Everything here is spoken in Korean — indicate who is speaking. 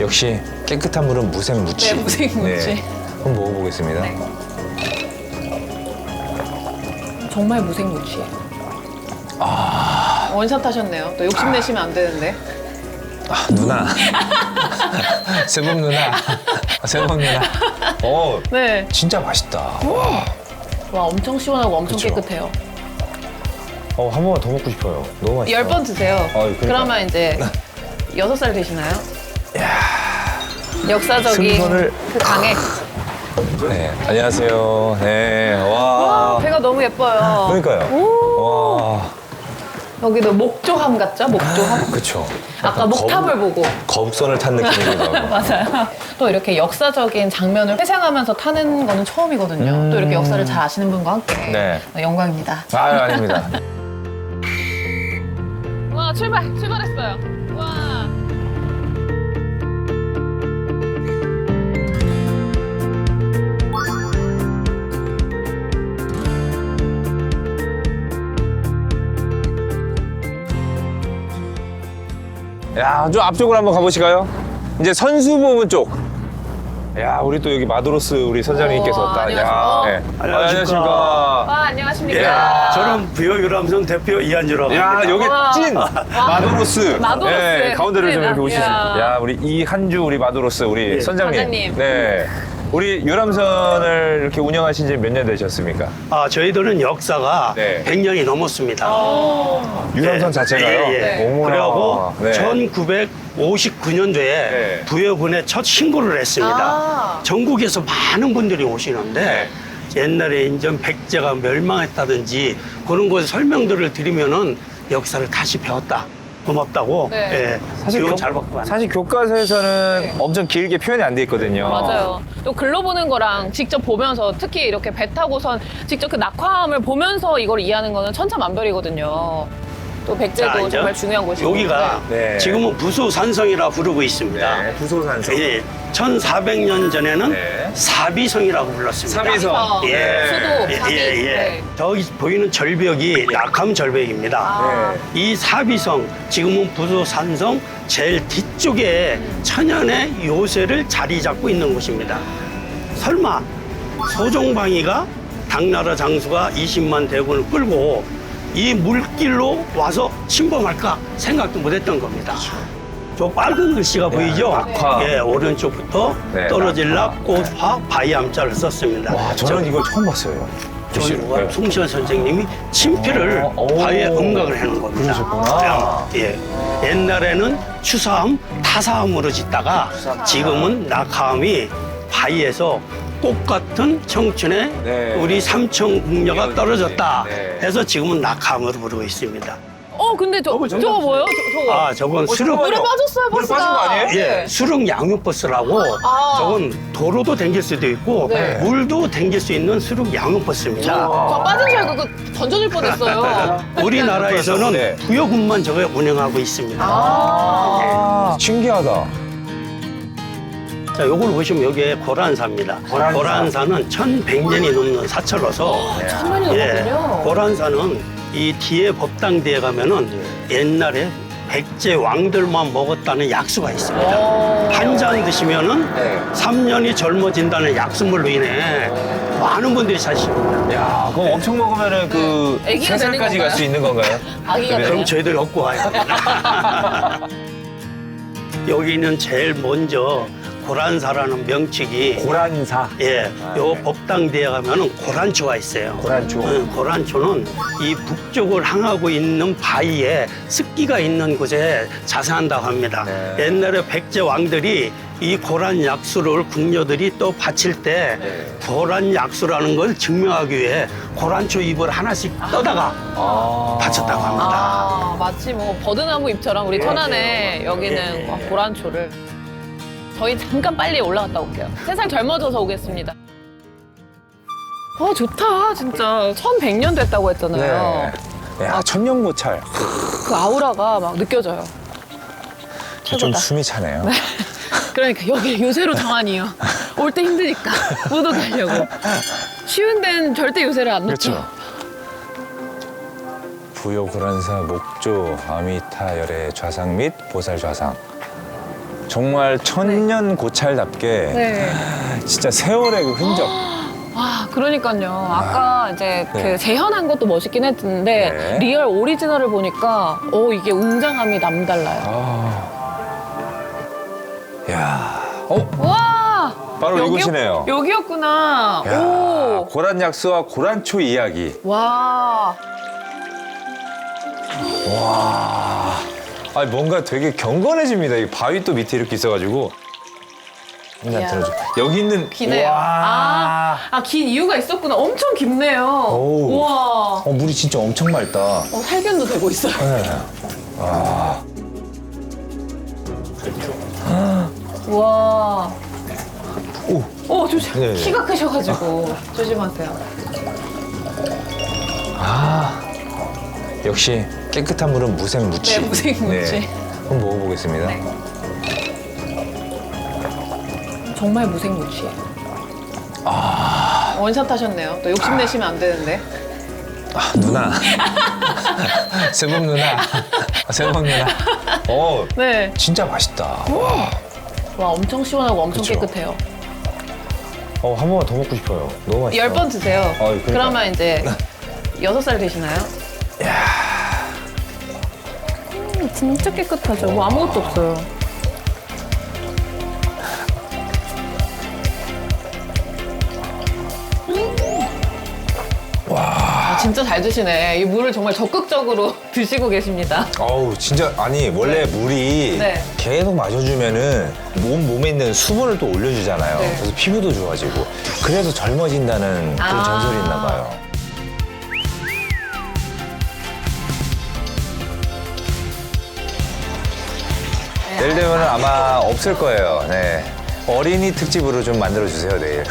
Speaker 1: 역시 깨끗한 물은 무생무치.
Speaker 2: 네, 무생무치.
Speaker 1: 한번 먹어보겠습니다.
Speaker 2: 네. 정말 무생무치예요.
Speaker 1: 아.
Speaker 2: 원샷 하셨네요. 또 욕심 내시면 안 되는데.
Speaker 1: 아, 누나. 세범 누나. 세범 누나. 어,
Speaker 2: 네.
Speaker 1: 진짜 맛있다. 와.
Speaker 2: 와 엄청 시원하고 엄청
Speaker 1: 그쵸.
Speaker 2: 깨끗해요.
Speaker 1: 어, 한 번만 더 먹고 싶어요. 너무 맛있어.
Speaker 2: 열 번 드세요.
Speaker 1: 그러니까.
Speaker 2: 그러면 이제 여섯 살 되시나요? 역사적인
Speaker 1: 승선을-
Speaker 2: 그 강에.
Speaker 1: 네, 안녕하세요. 네, 와.
Speaker 2: 배가 너무 예뻐요.
Speaker 1: 그러니까요. 와.
Speaker 2: 여기도 목조함 같죠? 목조함?
Speaker 1: 그쵸.
Speaker 2: 아까
Speaker 1: 약간
Speaker 2: 목탑을 보고.
Speaker 1: 거북선을 탄 느낌이기도 하고.
Speaker 2: 맞아요. 또 이렇게 역사적인 장면을 회상하면서 타는 거는 처음이거든요. 또 이렇게 역사를 잘 아시는 분과 함께
Speaker 1: 네.
Speaker 2: 영광입니다.
Speaker 1: 아유, 아닙니다.
Speaker 2: 와 출발 출발했어요. 와.
Speaker 1: 야, 좀 앞쪽으로 한번 가보실까요? 이제 선수 부분 쪽. 야, 우리 또 여기 마도로스 우리 선장님께서
Speaker 2: 오,
Speaker 1: 딱. 야,
Speaker 2: 안녕하세요.
Speaker 1: 네.
Speaker 3: 안녕하십니까.
Speaker 1: 안녕하십니까.
Speaker 2: 와 안녕하십니까.
Speaker 3: 저는 부여 유람선 대표 이한주라고
Speaker 1: 야,
Speaker 3: 합니다.
Speaker 1: 여기
Speaker 2: 와.
Speaker 1: 찐 마도로스.
Speaker 2: 마도로스.
Speaker 1: 네, 가운데로 좀 이렇게 오시죠.
Speaker 2: 야.
Speaker 1: 야, 우리 이한주 우리 마도로스 우리
Speaker 3: 예.
Speaker 1: 선장님.
Speaker 2: 선장님.
Speaker 1: 네. 우리 유람선을 이렇게 운영하신 지 몇 년 되셨습니까?
Speaker 3: 아, 저희들은 역사가
Speaker 1: 네.
Speaker 3: 100년이 넘었습니다.
Speaker 1: 유람선
Speaker 3: 네.
Speaker 1: 자체가요?
Speaker 3: 예, 예.
Speaker 1: 어머나.
Speaker 3: 그래갖고
Speaker 1: 네.
Speaker 3: 1959년도에
Speaker 1: 네.
Speaker 3: 부여군에 첫 신고를 했습니다.
Speaker 2: 아.
Speaker 3: 전국에서 많은 분들이 오시는데
Speaker 1: 네.
Speaker 3: 옛날에 인전 백제가 멸망했다든지 그런 것 설명들을 드리면은 역사를 다시 배웠다. 고맙다고.
Speaker 2: 네.
Speaker 3: 예.
Speaker 1: 사실,
Speaker 3: 교, 잘 받고.
Speaker 1: 사실 교과서에서는
Speaker 2: 네.
Speaker 1: 엄청 길게 표현이 안 돼 있거든요.
Speaker 2: 맞아요. 또 글로 보는 거랑 직접 보면서 특히 이렇게 배 타고선 직접 그 낙화함을 보면서 이걸 이해하는 거는 천차만별이거든요. 또 백제도
Speaker 3: 자, 이제
Speaker 2: 정말 중요한 곳이고.
Speaker 3: 여기가
Speaker 1: 네.
Speaker 3: 지금은 부소산성이라 부르고 있습니다.
Speaker 1: 네, 부소산성.
Speaker 3: 예, 1400년 전에는
Speaker 1: 네.
Speaker 3: 사비성이라고 불렀습니다.
Speaker 1: 사비성.
Speaker 3: 예.
Speaker 2: 네. 수도
Speaker 3: 예,
Speaker 2: 사비.
Speaker 3: 예, 예.
Speaker 2: 네.
Speaker 3: 저기 보이는 절벽이 낙함 절벽입니다.
Speaker 2: 아.
Speaker 1: 네.
Speaker 3: 이 사비성, 지금은 부소산성 제일 뒤쪽에 천연의 요새를 자리 잡고 있는 곳입니다. 설마 소종방이가 당나라 장수가 20만 대군을 끌고 이 물길로 와서 침범할까 생각도 못했던 겁니다. 저 빨간 글씨가 보이죠?
Speaker 1: 낙화.
Speaker 3: 예, 오른쪽부터
Speaker 1: 네,
Speaker 3: 떨어질라
Speaker 1: 낙화.
Speaker 3: 꽃화 바이암자를 썼습니다.
Speaker 1: 와, 저는 이거 처음 봤어요.
Speaker 3: 전우와
Speaker 1: 네.
Speaker 3: 송시환 선생님이 친필을
Speaker 1: 어, 오.
Speaker 3: 바위에 음각을 해놓은 겁니다.
Speaker 1: 그러셨구나.
Speaker 3: 예. 옛날에는 추사함, 타사함으로 짓다가 지금은 낙하함이 바위에서 꽃 같은 청춘에
Speaker 1: 네.
Speaker 3: 우리 삼청 궁녀가 떨어졌다
Speaker 1: 네.
Speaker 3: 해서 지금은 낙하함으로 부르고 있습니다.
Speaker 2: 어 근데 저,
Speaker 3: 저거
Speaker 2: 저거 뭐예요? 저, 저거.
Speaker 3: 아, 저건 수륙.
Speaker 2: 물에 빠졌어요
Speaker 1: 물에
Speaker 2: 버스가.
Speaker 1: 빠진 거 아니에요?
Speaker 3: 예, 수륙 양육버스라고
Speaker 2: 아.
Speaker 3: 저건 도로도 댕길 수도 있고
Speaker 2: 네.
Speaker 3: 물도 댕길 수 있는 수륙 양육버스입니다.
Speaker 2: 저 빠진 줄 알고 그 던져질 뻔했어요.
Speaker 3: 우리나라에서는
Speaker 1: 네.
Speaker 3: 부여군만 저거 운영하고 있습니다.
Speaker 1: 아, 신기하다.
Speaker 3: 자, 요걸 보시면 여기에 고란사입니다.
Speaker 1: 고란사.
Speaker 3: 고란사 는 1100년이 넘는 사철로서
Speaker 2: 천만이
Speaker 3: 예,
Speaker 2: 넘었군요.
Speaker 3: 고란사는 이 뒤에 법당대에 가면은 옛날에 백제 왕들만 먹었다는 약수가 있습니다.
Speaker 2: 오.
Speaker 3: 한잔 드시면은
Speaker 1: 네.
Speaker 3: 3년이 젊어진다는 약수물로 인해 많은 분들이 사십니다.
Speaker 1: 야, 그럼 엄청 먹으면은 그
Speaker 2: 네. 애기가
Speaker 1: 세
Speaker 2: 되는
Speaker 1: 살까지 갈
Speaker 2: 건가요?
Speaker 1: 수 있는 건가요?
Speaker 2: 아기가
Speaker 1: 네.
Speaker 3: 그럼
Speaker 2: 되냐?
Speaker 3: 저희들이 업고 와요. 여기는 제일 먼저 고란사라는 명칭이
Speaker 1: 고란사.
Speaker 3: 예, 요 법당대에 가면은 고란초가 있어요.
Speaker 1: 고란초.
Speaker 3: 응, 고란초는 이 북쪽을 향하고 있는 바위에 습기가 있는 곳에 자생한다고 합니다.
Speaker 1: 네.
Speaker 3: 옛날에 백제 왕들이 이 고란 약수를 궁녀들이 또 바칠 때
Speaker 1: 네.
Speaker 3: 고란 약수라는 걸 증명하기 위해 고란초 잎을 하나씩 떠다가
Speaker 1: 아.
Speaker 3: 바쳤다고 합니다.
Speaker 2: 아 마치 뭐 버드나무 잎처럼 우리 천안에 여기는
Speaker 3: 예, 예,
Speaker 2: 와,
Speaker 3: 예.
Speaker 2: 고란초를 저희 잠깐 빨리 올라갔다 올게요. 세살 젊어져서 오겠습니다. 어 좋다 진짜 1100년 됐다고 했잖아요.
Speaker 1: 네. 야, 천년 고찰.
Speaker 2: 그 아우라가 막 느껴져요.
Speaker 1: 좀
Speaker 2: 최고다.
Speaker 1: 숨이 차네요.
Speaker 2: 그러니까 여기 요새로 정한이요. 올 때 힘드니까 묻어 가려고. 쉬운 데는 절대 요새를 안 넣죠.
Speaker 1: 그렇죠. 부여 고란사 목조 아미타 열의 좌상 및 보살 좌상. 정말 천년 고찰답게
Speaker 2: 네.
Speaker 1: 진짜 세월의 그 흔적.
Speaker 2: 와, 그러니까요. 아까 이제
Speaker 1: 네.
Speaker 2: 그 재현한 것도 멋있긴 했는데
Speaker 1: 네.
Speaker 2: 리얼 오리지널을 보니까 어 이게 웅장함이 남달라요.
Speaker 1: 아. 야. 어?
Speaker 2: 와,
Speaker 1: 바로 이곳이네요.
Speaker 2: 여기였구나.
Speaker 1: 야.
Speaker 2: 오,
Speaker 1: 고란 약수와 고란초 이야기.
Speaker 2: 와,
Speaker 1: 와. 아 뭔가 되게 경건해집니다. 이 바위 또 밑에 이렇게 있어가지고.
Speaker 2: 이야.
Speaker 1: 들어줘. 여기 있는
Speaker 2: 기네요. 아,
Speaker 1: 와.
Speaker 2: 아, 긴 이유가 있었구나. 엄청 깊네요.
Speaker 1: 오.
Speaker 2: 우와,
Speaker 1: 어, 물이 진짜 엄청 맑다.
Speaker 2: 어, 살균도 되고 있어요.
Speaker 1: 네.
Speaker 2: 우와.
Speaker 1: 오.
Speaker 2: 어, 조심.
Speaker 1: 네, 네.
Speaker 2: 키가 크셔가지고 조심하세요.
Speaker 1: 아. 역시 깨끗한 물은 무생무치.
Speaker 2: 네, 무생무치.
Speaker 1: 한번 먹어보겠습니다.
Speaker 2: 네. 정말 무생무치예요.
Speaker 1: 아.
Speaker 2: 원샷 하셨네요. 또 욕심 내시면 안 되는데.
Speaker 1: 아, 누나. 세범 누나. 세범 누나. 어,
Speaker 2: 네.
Speaker 1: 진짜 맛있다. 와.
Speaker 2: 와, 엄청 시원하고 엄청
Speaker 1: 그쵸.
Speaker 2: 깨끗해요.
Speaker 1: 어, 한 번만 더 먹고 싶어요. 너무 맛있어.
Speaker 2: 열 번 드세요.
Speaker 1: 그러니까.
Speaker 2: 그러면 이제 여섯 살 되시나요? 음, 진짜 깨끗하죠. 뭐 아무것도 없어요. 와. 진짜 잘 드시네. 이 물을 정말 적극적으로 드시고 계십니다.
Speaker 1: 어우, 진짜, 아니, 원래 물이
Speaker 2: 네.
Speaker 1: 계속 마셔주면은 몸, 몸에 있는 수분을 또 올려주잖아요.
Speaker 2: 네.
Speaker 1: 그래서 피부도 좋아지고. 그래서 젊어진다는 그런
Speaker 2: 아.
Speaker 1: 전설이 있나 봐요. 내일 되면 아마 없을 거예요. 네. 어린이 특집으로 좀 만들어주세요, 내일.